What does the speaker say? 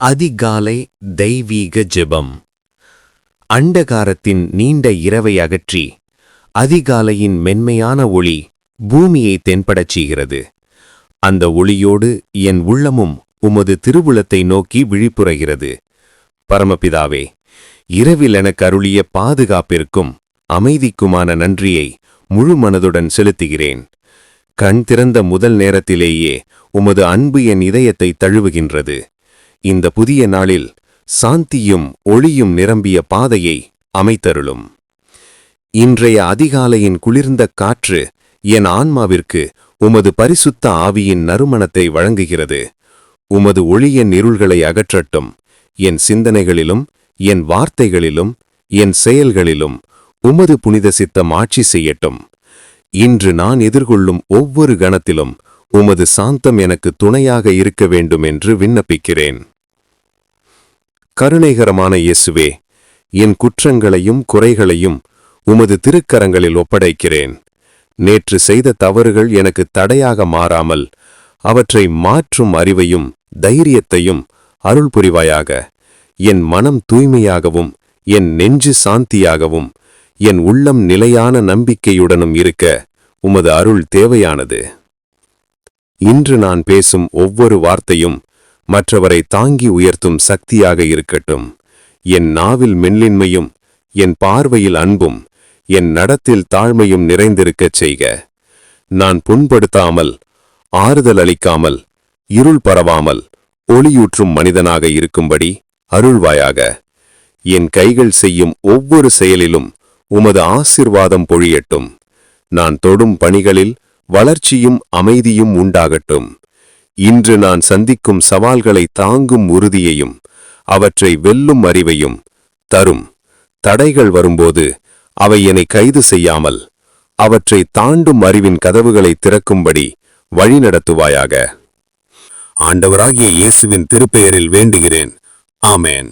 அதிகாலை தெய்வீக ஜெபம். அண்டகாரத்தின் நீண்ட இரவை அகற்றி அதிகாலையின் மென்மையான ஒளி பூமியை தென்படச் செய்கிறது. அந்த ஒளியோடு என் உள்ளமும் உமது திருவுளத்தை நோக்கி விழிப்புறகிறது பரமபிதாவே இரவில் எனக்கு அருளிய பாதுகாப்பிற்கும் அமைதிக்குமான நன்றியை முழு மனதுடன் செலுத்துகிறேன். கண் திறந்த முதல் நேரத்திலேயே உமது அன்பு என் இதயத்தை தழுவுகின்றது. இந்த புதிய நாளில் சாந்தியும் ஒளியும் நிரம்பிய பாதையை அமைத்தருளும். இன்றைய அதிகாலையின் குளிர்ந்த காற்று என் ஆன்மாவிற்கு உமது பரிசுத்த ஆவியின் நறுமணத்தை வழங்குகிறது. உமது ஒளியின் இருள்களை அகற்றட்டும். என் சிந்தனைகளிலும் என் வார்த்தைகளிலும் என் செயல்களிலும் உமது புனித சித்தம் ஆட்சி செய்யட்டும். இன்று நான் எதிர்கொள்ளும் ஒவ்வொரு கணத்திலும் உமது சாந்தம் எனக்கு துணையாக இருக்க வேண்டும் என்று விண்ணப்பிக்கிறேன். கருணைகரமான இயேசுவே என் குற்றங்களையும் குறைகளையும் உமது திருக்கரங்களில் ஒப்படைக்கிறேன். நேற்று செய்த தவறுகள் எனக்கு தடையாக மாறாமல் அவற்றை மாற்றும் அறிவையும் தைரியத்தையும் அருள் புரிவாயாக என் மனம் தூய்மையாகவும் என் நெஞ்சு சாந்தியாகவும் என் உள்ளம் நிலையான நம்பிக்கையுடனும் இருக்க உமது அருள் தேவையானது. இன்று நான் பேசும் ஒவ்வொரு வார்த்தையும் மற்றவரை தாங்கி உயர்த்தும் சக்தியாக இருக்கட்டும். என் நாவில் மெல்லின்மையும் என் பார்வையில் அன்பும் என் நடத்தில் தாழ்மையும் நிறைந்திருக்கச் செய்க. நான் புண்படுத்தாமல் ஆறுதல் அளிக்காமல் இருள் பரவாமல் ஒளியூற்றும் மனிதனாக இருக்கும்படி அருள்வாயாக. என் கைகள் செய்யும் ஒவ்வொரு செயலிலும் உமது ஆசிர்வாதம் பொழியட்டும். நான் தொடும் பணிகளில் வளர்ச்சியும் அமைதியும் உண்டாகட்டும். இன்று நான் சந்திக்கும் சவால்களை தாங்கும் உறுதியையும் அவற்றை வெல்லும் அறிவையும் தரும். தடைகள் வரும்போது அவை என்னை கைது செய்யாமல் அவற்றை தாண்டும் அறிவின் கதவுகளை திறக்கும்படி வழிநடத்துவாயாக ஆண்டவராகிய இயேசுவின் திருப்பெயரில் வேண்டுகிறேன். ஆமேன்.